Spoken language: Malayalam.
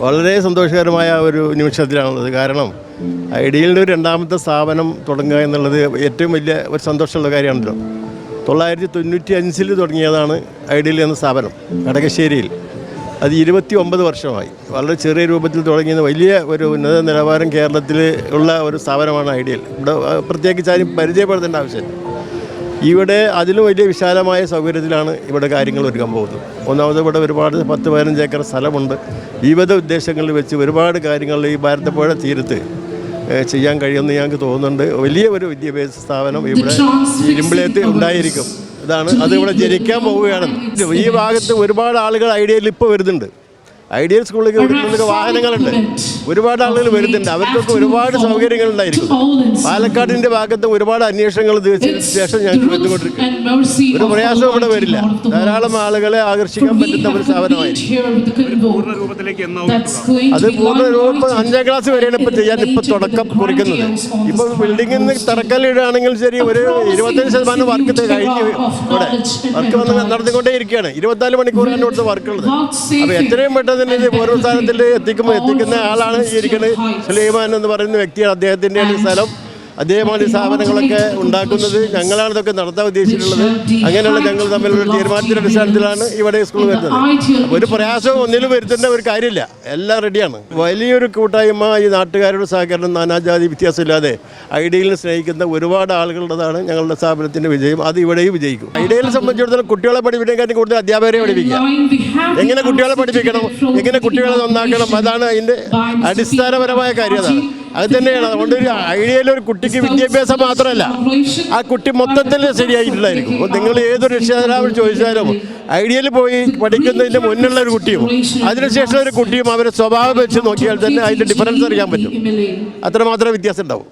വളരെ സന്തോഷകരമായ ഒരു നിമിഷത്തിലാണുള്ളത്. കാരണം ഐഡിയലിന്റെ ഒരു രണ്ടാമത്തെ സ്ഥാപനം തുടങ്ങുക എന്നുള്ളത് ഏറ്റവും വലിയ ഒരു സന്തോഷമുള്ള കാര്യമാണല്ലോ. തൊള്ളായിരത്തി തൊണ്ണൂറ്റി അഞ്ചിൽ തുടങ്ങിയതാണ് ഐഡിയൽ എന്ന സ്ഥാപനം കടകശ്ശേരിയിൽ. അത് ഇരുപത്തി ഒമ്പത് വർഷമായി. വളരെ ചെറിയ രൂപത്തിൽ തുടങ്ങിയ വലിയ ഒരു ഉന്നത നിലവാരം കേരളത്തിൽ ഉള്ള ഒരു സ്ഥാപനമാണ് ഐഡിയൽ. ഇവിടെ പ്രത്യേകിച്ച് ആരും പരിചയപ്പെടുത്തേണ്ട ആവശ്യമില്ല. ഇവിടെ അതിലും വലിയ വിശാലമായ സൗകര്യത്തിലാണ് ഇവിടെ കാര്യങ്ങൾ ഒരുക്കാൻ പോകുന്നത്. ഒന്നാമത് ഇവിടെ ഒരുപാട് പത്ത് പതിനഞ്ച് ഏക്കർ സ്ഥലമുണ്ട്. വിവിധ ഉദ്ദേശങ്ങളിൽ വെച്ച് ഒരുപാട് കാര്യങ്ങൾ ഈ ഭാരതപ്പുഴ തീരത്ത് ചെയ്യാൻ കഴിയുമെന്ന് ഞങ്ങൾക്ക് തോന്നുന്നുണ്ട്. വലിയ ഒരു വിദ്യാഭ്യാസ സ്ഥാപനം ഇവിടെ ഇരുമ്പിളേത്ത് ഉണ്ടായിരിക്കും. ഇതാണ് അതിവിടെ ജനിക്കാൻ പോവുകയാണ്. ഈ ഭാഗത്ത് ഒരുപാട് ആളുകൾ ഐഡിയയിൽ ഇപ്പോൾ വരുന്നുണ്ട്. ഐഡിയൽ സ്കൂളിലേക്ക് വരുന്നതൊക്കെ വാഹനങ്ങളുണ്ട്. ഒരുപാട് ആളുകൾ വരുന്നുണ്ട്. അവർക്കൊക്കെ ഒരുപാട് സൗകര്യങ്ങൾ ഉണ്ടായിരിക്കും. പാലക്കാടിന്റെ ഭാഗത്ത് ഒരുപാട് അന്വേഷണങ്ങൾ ശേഷം ഞാൻ വന്നുകൊണ്ടിരിക്കും ഒരു പ്രയാസവും ഇവിടെ വരില്ല. ധാരാളം ആളുകളെ ആകർഷിക്കാൻ പറ്റുന്ന ഒരു സ്ഥാപനമായിരിക്കും. പൂർണ രൂപത്തിലേക്ക് എന്നാവും അത് പൂർണ രൂപം അഞ്ചാം ക്ലാസ് വരെയാണ് ഇപ്പം ചെയ്യാൻ ഇപ്പം തുടക്കം കുറിക്കുന്നത്. ഇപ്പം ബിൽഡിംഗിൽ നിന്ന് തറക്കല്ലിടുകയാണെങ്കിൽ ശരി ഒരു ഇരുപത്തഞ്ച് ശതമാനം വർക്ക് കഴിഞ്ഞ് ഇവിടെ വർക്ക് വന്ന് നടത്തിക്കൊണ്ടേ ഇരിക്കുകയാണ് ഇരുപത്തിനാല് മണിക്കൂറാണ് ഇവിടുത്തെ വർക്കുള്ളത് അപ്പോൾ എത്രയും പെട്ടെന്ന് തന്നെ ഓരോ സ്ഥാനത്തിൽ എത്തിക്കുമ്പോൾ എത്തിക്കുന്ന ആളാണ് ഇരിക്കുന്നത് സുലൈമാൻ എന്ന് പറയുന്ന വ്യക്തിയാണ് അദ്ദേഹത്തിന്റെ ഒരു സ്ഥലം. അതേമാതിരി സ്ഥാപനങ്ങളൊക്കെ ഉണ്ടാക്കുന്നത് ഞങ്ങളാണ് ഇതൊക്കെ നടത്താൻ ഉദ്ദേശിച്ചിട്ടുള്ളത്. അങ്ങനെയുള്ള ഞങ്ങൾ തമ്മിലുള്ള തീരുമാനത്തിന്റെ അടിസ്ഥാനത്തിലാണ് ഇവിടെ സ്കൂൾ വരുന്നത്. ഒരു പ്രയാസവും ഒന്നിലും വരുത്തേണ്ട ഒരു കാര്യമില്ല. എല്ലാം റെഡിയാണ് വലിയൊരു കൂട്ടായ്മ ഈ നാട്ടുകാരുടെ സഹകരണം നാനാജാതി വ്യത്യാസമില്ലാതെ ഐഡിയലിനെ സ്നേഹിക്കുന്ന ഒരുപാട് ആളുകളുടേതാണ് ഞങ്ങളുടെ സ്ഥാപനത്തിന്റെ വിജയം. അത് ഇവിടെയും വിജയിക്കും. ഐഡിയലിനെ സംബന്ധിച്ചിടത്തോളം കുട്ടികളെ പഠിപ്പിക്കാൻ കൂടുതൽ അധ്യാപകരെ പഠിപ്പിക്കുക. എങ്ങനെ കുട്ടികളെ പഠിപ്പിക്കണം? എങ്ങനെ കുട്ടികളെ നന്നാക്കണം? അതാണ് അതിന്റെ അടിസ്ഥാനപരമായ കാര്യം. അതാണ്. അത് തന്നെയാണ്. അതുകൊണ്ട് ഒരു ഐഡിയയിൽ ഒരു കുട്ടിക്ക് വിദ്യാഭ്യാസം മാത്രമല്ല ആ കുട്ടി മൊത്തത്തിൽ ശരിയായിട്ടുള്ളതായിരിക്കും അപ്പോൾ നിങ്ങൾ ഏതൊരു രക്ഷിതാവ് ചോദിച്ചാലും ഐഡിയയിൽ പോയി പഠിക്കുന്നതിന്റെ മുന്നുള്ള ഒരു കുട്ടിയും അതിനുശേഷം ഒരു കുട്ടിയും അവരുടെ സ്വഭാവം വെച്ച് നോക്കിയാൽ തന്നെ അതിന്റെ ഡിഫറൻസ് അറിയാൻ പറ്റും. അത്രമാത്രം വ്യത്യാസം ഉണ്ടാവും.